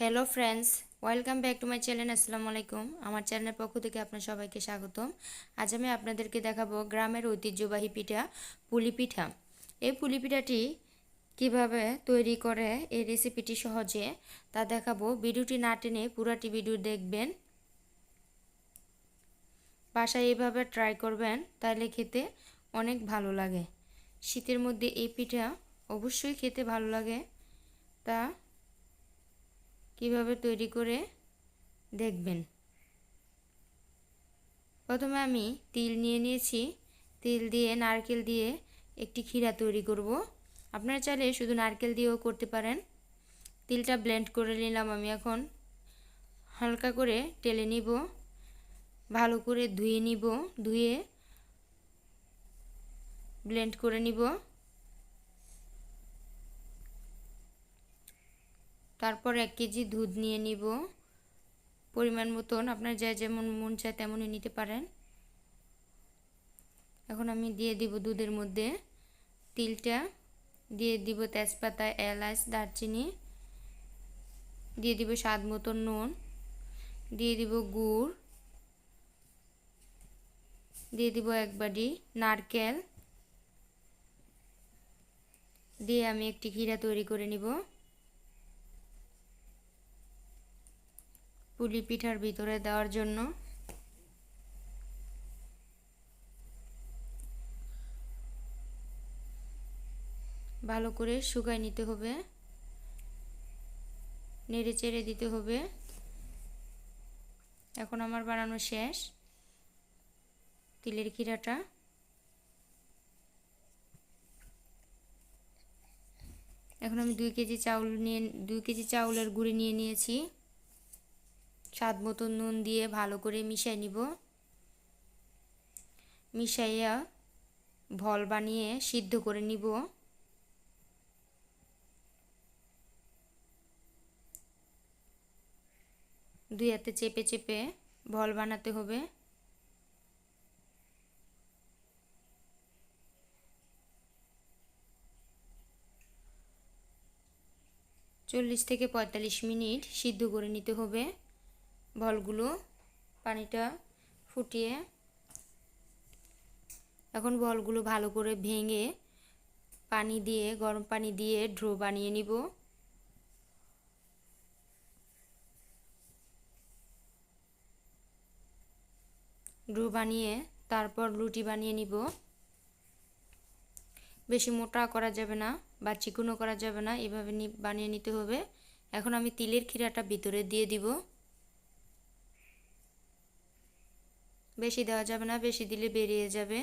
Hello friends welcome back to my channel আসসালামু আলাইকুম আমার চ্যানেলের পক্ষ থেকে আপনার সবাইকে স্বাগতম। আজ আমি আপনাদেরকে দেখাবো গ্রামের ঐতিহ্যবাহী পিঠা, পুলি পিঠা। এই পুলি পিঠাটি কীভাবে তৈরি করে, এই রেসিপিটি সহজে তা দেখাবো। ভিডিওটি না টেনে পুরাটি ভিডিও দেখবেন। বাসায় এইভাবে ট্রাই করবেন তাহলে খেতে অনেক ভালো লাগে। শীতের মধ্যে এই পিঠা অবশ্যই খেতে ভালো লাগে। তা কীভাবে তৈরি করে দেখবেন। প্রথমে আমি তিল নিয়ে নিয়েছি। তিল দিয়ে, নারকেল দিয়ে একটি ক্ষীরা তৈরি করব। আপনারা চাইলে শুধু নারকেল দিয়েও করতে পারেন। তিলটা ব্লেন্ড করে নিলাম আমি এখন। হালকা করে টেলে নিব। ভালো করে ধুয়ে নিব, ধুয়ে ব্লেন্ড করে নিব। তারপর এক কেজি দুধ নিয়ে নিব। পরিমাণ মতন, আপনার যা যেমন মন চায় তেমনই নিতে পারেন। এখন আমি দিয়ে দিব দুধের মধ্যে তিলটা, দিয়ে দিব তেজপাতা, এলাচ, দারচিনি, দিয়ে দিব স্বাদ মতন নুন, দিয়ে দিব গুড়, দিয়ে দিব এক বাটি নারকেল, দিয়ে আমি একটি ক্ষীরা তৈরি করে নিব। পুলি পিঠার ভিতরে দেওয়ার জন্য। ভালো করে শুকায় নিতে হবে। নেড়ে চেড়ে দিতে হবে। এখন আমার বানানো শেষ। তিলের ক্ষীরাটা। এখন আমি দুই কেজি চাউল নিয়ে দুই কেজি চাউলের গুঁড়ি নিয়ে নিয়েছি। স্বাদ মতো নুন দিয়ে ভালো করে মিশাই নিব। মিশাইয়া ভল বানিয়ে সিদ্ধ করে নিব। দুই হাতে চেপে চেপে ভল বানাতে হবে। চল্লিশ থেকে পঁয়তাল্লিশ মিনিট সিদ্ধ করে নিতে হবে। বলগুলো পানিটা ফুটিয়ে এখন বলগুলো ভালো করে ভেঙে পানি দিয়ে, গরম পানি দিয়ে ড্রো বানিয়ে নিব। ড্রো বানিয়ে তারপর রুটি বানিয়ে নিব। বেশি মোটা করা যাবে না বা চিকুনো করা যাবে না, এভাবে বানিয়ে নিতে হবে। এখন আমি তিলের ক্ষীরাটা ভিতরে দিয়ে দিব। বেশি দেওয়া যাবে না, বেশি দিলে বেরিয়ে যাবে।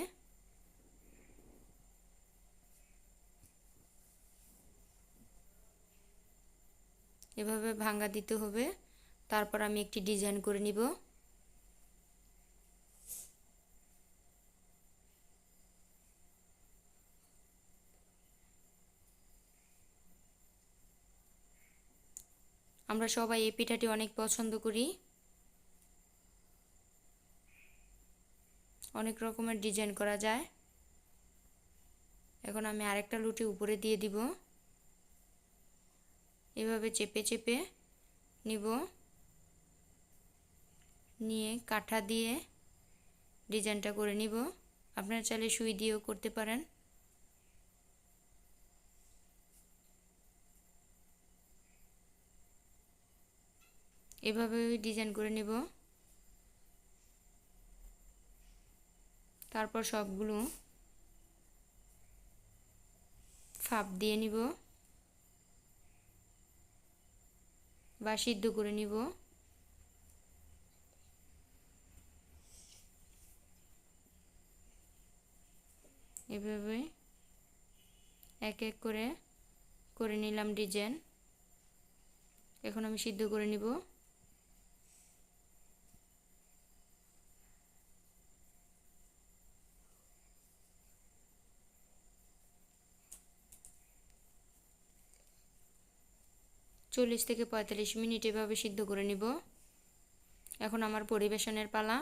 এভাবে ভাঙ্গা দিতে হবে। তারপর আমি একটি ডিজাইন করে নিব। আমরা সবাই এই পিঠাটি অনেক পছন্দ করি। অনেক রকমের ডিজাইন করা যায়। এখন আমি আরেকটা লুটি উপরে দিয়ে দিব। এভাবে চেপে চেপে নিব। নিয়ে কাঠা দিয়ে ডিজাইনটা করে নিব। আপনারা চাইলে সুই দিয়েও করতে পারেন। এভাবে ডিজাইন করে নিব। তারপর সবগুলো ফাপ দিয়ে নিব বা সিদ্ধ করে নিব। এভাবে এক এক করে করে নিলাম ডিজাইন। এখন আমি সিদ্ধ করে নিব। চল্লিশ থেকে পঁয়তাল্লিশ মিনিট এভাবে সিদ্ধ করে নিব। এখন আমার পরিবেশনের পালা।